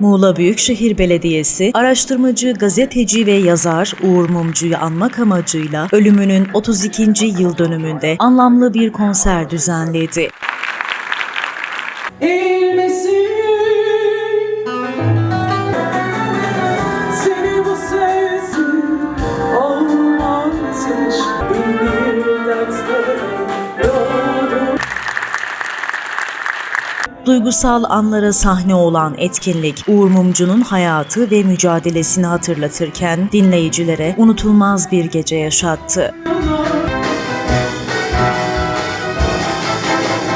Muğla Büyükşehir Belediyesi, araştırmacı, gazeteci ve yazar Uğur Mumcu'yu anmak amacıyla ölümünün 32. yıl dönümünde anlamlı bir konser düzenledi. Eğilmesin Duygusal anlara sahne olan etkinlik, Uğur Mumcu'nun hayatı ve mücadelesini hatırlatırken dinleyicilere unutulmaz bir gece yaşattı.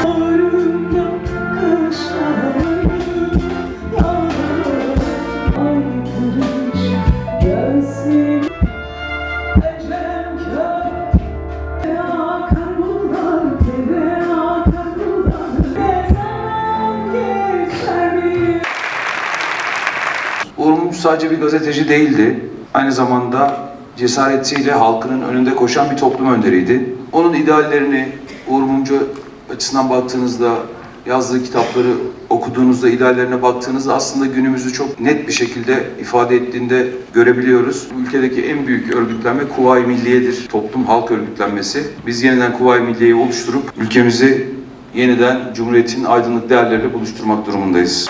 Ağrımda kaşlarım Uğur sadece bir gazeteci değildi. Aynı zamanda cesaretiyle halkının önünde koşan bir toplum önderiydi. Onun ideallerini Uğur Mumcu açısından baktığınızda, yazdığı kitapları okuduğunuzda, ideallerine baktığınızda aslında günümüzü çok net bir şekilde ifade ettiğinde görebiliyoruz. Ülkedeki en büyük örgütlenme Kuvayi Milliye'dir. Toplum halk örgütlenmesi. Biz yeniden Kuvayi Milliye'yi oluşturup ülkemizi yeniden Cumhuriyet'in aydınlık değerleriyle buluşturmak durumundayız.